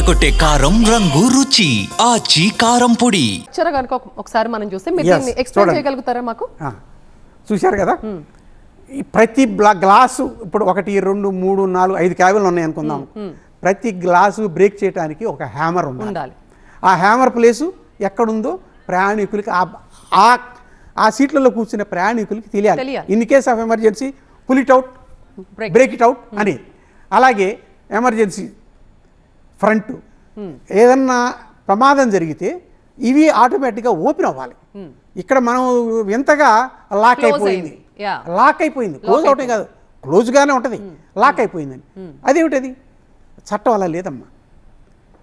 అదరగొట్టే కారం రంగు రుచి. ఆచి కారం పొడి. కనుక ఒక- ఒకసారి మనం చూస్తే మీరు Yes, దీన్ని ఎక్స్ప్లెయిన్ చూడండి. చేయగలుగుతారా మాకు? ఆ, చూశారు కదా? ఈ ప్రతి బ్లా గ్లాసు ఇప్పుడు ఒకటి రెండు మూడు నాలుగు ఐదు క్యాబిన్లు ఉన్నాయి అనుకుందాం. ప్రతి గ్లాసు బ్రేక్ చేయడానికి ఒక హ్యామర్ ఉండాలి. ఉండాలి. ఆ హ్యామర్ ప్లేసు ఎక్కడుందో ప్రయాణికులకి ఆ ఆ ఆ సీట్లలో కూర్చున్న ప్రయాణికులకి తెలియాలి. తెలియాలి. In case of emergency pull it out Break. Break it out అని. అలాగే ఎమర్జెన్సీ ఫ్రంట్. ఏదన్నా ప్రమాదం జరిగితే ఇవి ఆటోమేటిక్గా ఓపెన్ అవ్వాలి. ఇక్కడ మనం వింతగా లాక్ అయిపోయింది. లాక్ అయిపోయింది. క్లోజ్ అవటం కాదు. క్లోజ్గానే ఉంటుంది. లాక్ అయిపోయిందని అదేమిటది? చట్టం అలా లేదమ్మా.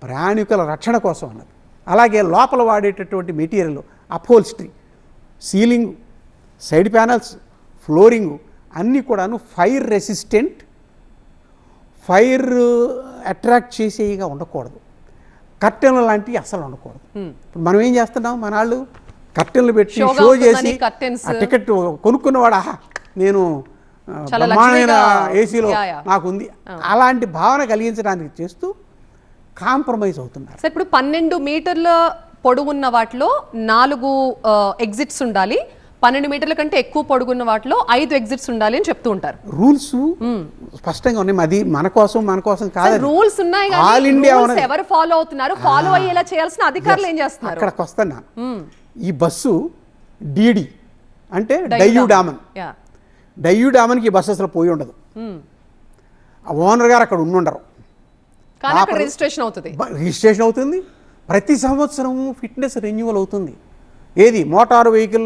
ప్రయాణికుల రక్షణ కోసం అన్నది. అలాగే లోపల వాడేటటువంటి material upholstery ceiling side panels flooring అన్నీ కూడాను ఫైర్ రెసిస్టెంట్ ఫైర్ అట్రాక్ట్ చేసేవిగా ఉండకూడదు. కట్టెన్లు లాంటివి అసలు ఉండకూడదు. ఇప్పుడు మనం ఏం చేస్తున్నాం? మన వాళ్ళు కట్టెన్లు పెట్టి షో చేసి టికెట్ కొనుక్కున్నవాడు ఆహా నేను బ్రహ్మాండమైన ఏసీలో Yeah, yeah. నాకు ఉంది అలాంటి భావన కలిగించడానికి చేస్తూ కాంప్రమైజ్ అవుతున్నారు. సార్ ఇప్పుడు పన్నెండు మీటర్ల పొడవున్న వాటిలో నాలుగు ఎగ్జిట్స్ ఉండాలి. పన్నెండు మీటర్ల కంటే ఎక్కువ పొడుగున్న వాటిలో ఐదు ఎగ్జిట్స్ ఉండాలి అని చెప్తూ ఉంటారు. రూల్స్ స్పష్టంగా ఉన్నాయి. అది మన కోసం మన కోసం కాదు రూల్స్ ఉన్నాయి ఆల్ ఇండియా ఎవరు ఫాలో అవుతున్నారు? ఫాలో అయ్యేలా చేయాల్సిన అధికారులు ఏం చేస్తున్నారు? అక్కడికి వస్తాను ఈ బస్సు డీడీ అంటే డయ్యూడామన్ యా. డయ్యూడామన్కి ఈ బస్సు అసలు పోయి ఉండదు. ఆ ఓనర్ గారు అక్కడ ఉండుండరు. రిజిస్ట్రేషన్ అవుతుంది. రిజిస్ట్రేషన్ అవుతుంది. ప్రతి సంవత్సరము ఫిట్నెస్ రెన్యువల్ అవుతుంది. ఏది? మోటారు వెహికల్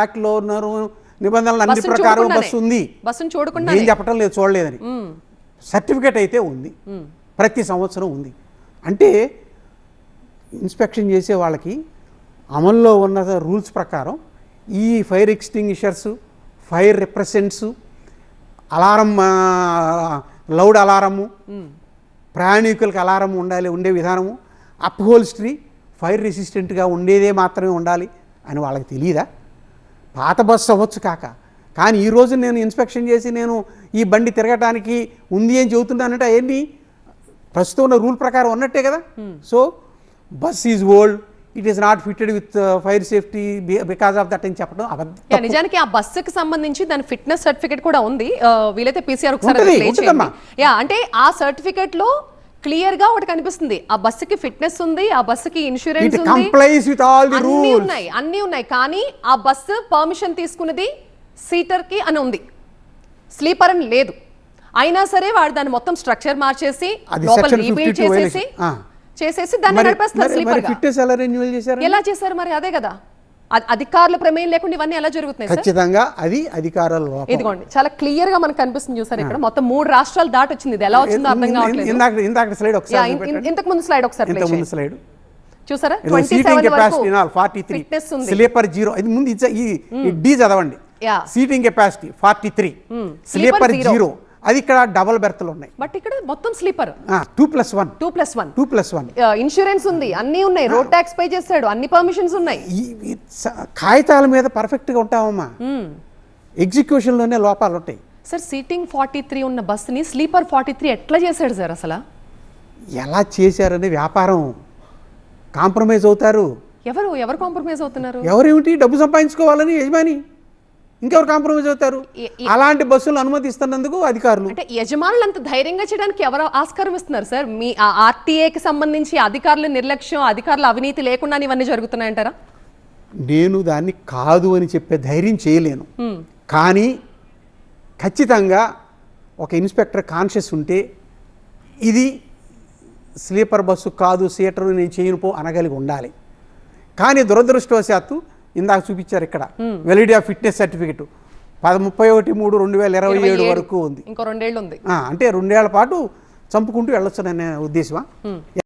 యాక్ట్లో ఉన్నారు నిబంధనలు అన్ని ప్రకారం. బస్సు ఉంది బస్సును చూడకుండానే. ఏం చెప్పటం లేదు చూడలేదని. సర్టిఫికేట్ అయితే ఉంది. ప్రతి సంవత్సరం ఉంది. అంటే ఇన్స్పెక్షన్ చేసే వాళ్ళకి అమల్లో ఉన్న రూల్స్ ప్రకారం ఈ fire extinguishers fire represents alarm loud alarm ప్రయాణికులకు అలారం ఉండాలి ఉండే విధానము అప్హోల్స్ట్రీ ఫైర్ రెసిస్టెంట్గా ఉండేదే మాత్రమే ఉండాలి అని వాళ్ళకి తెలియదా పాత బస్సు అవ్వచ్చు కాక. కానీ ఈ రోజు నేను ఇన్స్పెక్షన్ చేసి నేను ఈ బండి తిరగటానికి ఉంది అని చెబుతున్నానంటే అవన్నీ ప్రస్తుతం ఉన్న రూల్ ప్రకారం ఉన్నట్టే కదా. So bus is old it is not fitted with fire safety because of that అని చెప్పడం అబద్ధం. నిజానికి ఆ బస్సుకి సంబంధించి దాని ఫిట్నెస్ సర్టిఫికేట్ కూడా ఉంది. వీలైతే పీసీఆర్ ఒకసారి. యా అంటే ఆ సర్టిఫికేట్లో క్లియర్గా ఒకటి కనిపిస్తుంది. ఆ బస్సుకి ఫిట్నెస్ ఉంది ఆ బస్సుకి ఇన్సూరెన్స్ ఇట్ ఉంది. కంప్లైస్ విత్ ఆల్ ది అన్ని రూల్స్ ఉన్నాయి అన్ని ఉన్నాయి. కానీ ఆ బస్సు పర్మిషన్ తీసుకున్నది సీటర్కి అని ఉంది. స్లీపర్ అని లేదు. అయినా సరే వాడు దాన్ని మొత్తం స్ట్రక్చర్ మార్చేసి లోపల రీబిల్డ్ 52 చేసేసి. చేసేసి దాన్ని మరి- స్లీపర్ ఎలా చేశారు మరి? అదే కదా. అధికారుల ప్రమేయం లేకుండా ఇవన్నీ ఎలా జరుగుతున్నాయి ఖచ్చితంగా అది అధికారుల లోపం. ఇదిగోండి చాలా క్లియర్గా మనకు కనిపిస్తుంది చూసారు ఇక్కడ. మొత్తం మూడు రాష్ట్రాలు దాటి వచ్చింది ఇది ఎలా వచ్చిందో అర్థం కావట్లేదు. ఇందాక ఇందాక స్లైడ్ ఒకసారి ఇంతకు ముందు స్లైడ్ ఒకసారి play ఇంత ముందు. స్లైడ్. చూసారా? Seating capacity forty three. Sleeper zero. ఇది ముందు ఈ డి చదవండి. Seating capacity forty three. Sleeper. Zero. అది ఇక్కడ డబల్ బెర్త్లు ఉన్నాయి. బట్ ఇక్కడ మొత్తం sleeper. Two plus one two plus one two plus one insurance ఉంది అన్ని ఉన్నాయి. రోడ్ ట్యాక్స్ పే చేస్తాడు అన్ని పర్మిషన్స్ ఉన్నాయి. కాగితాల మీద పర్ఫెక్ట్గా ఉంటామమ్మా ఎగ్జిక్యూషన్లోనే లోపాలు ఉంటాయి. సార్ సీటింగ్ ఫార్టీ త్రీ ఉన్న బస్సుని స్లీపర్ ఫార్టీ త్రీ ఎట్లా చేశాడు సార్ అసలు? ఎలా చేశారనే వ్యాపారం. కాంప్రమైజ్ అవుతారు. ఎవరు ఎవరు కాంప్రమైజ్ అవుతున్నారు? ఎవరేమిటి? డబ్బు సంపాదించుకోవాలని యజమాని. ఇంకెవరు కాంప్రమైజ్ అవుతారు? అలాంటి బస్సులు అనుమతిస్తున్నందుకు అధికారులు. అంటే యజమానులు అంత ధైర్యంగా చేయడానికి ఎవరు ఆస్కారం ఇస్తున్నారు సార్? మీ ఆర్టీఏకి సంబంధించి అధికారుల నిర్లక్ష్యం అధికారుల అవినీతి లేకుండా ఇవన్నీ జరుగుతున్నాయంటారా? నేను దాన్ని కాదు అని చెప్పే ధైర్యం చేయలేను. కానీ ఖచ్చితంగా ఒక ఇన్స్పెక్టర్ కాన్షియస్ ఉంటే ఇది స్లీపర్ బస్సు కాదు సీటరు నేను చేయను పో అనగలిగి ఉండాలి. కానీ దురదృష్టవశాత్తు ఇందాక చూపించారు ఇక్కడ. వెలిడిటీ ఆఫ్ ఫిట్నెస్ సర్టిఫికెట్ పద ముప్పై ఒకటి మూడు రెండు వేల ఇరవై ఏడు. వరకు ఉంది. ఇంకో రెండేళ్ళు ఉంది. అంటే రెండేళ్ళ పాటు చంపుకుంటూ వెళ్ళొచ్చు అనే ఉద్దేశమా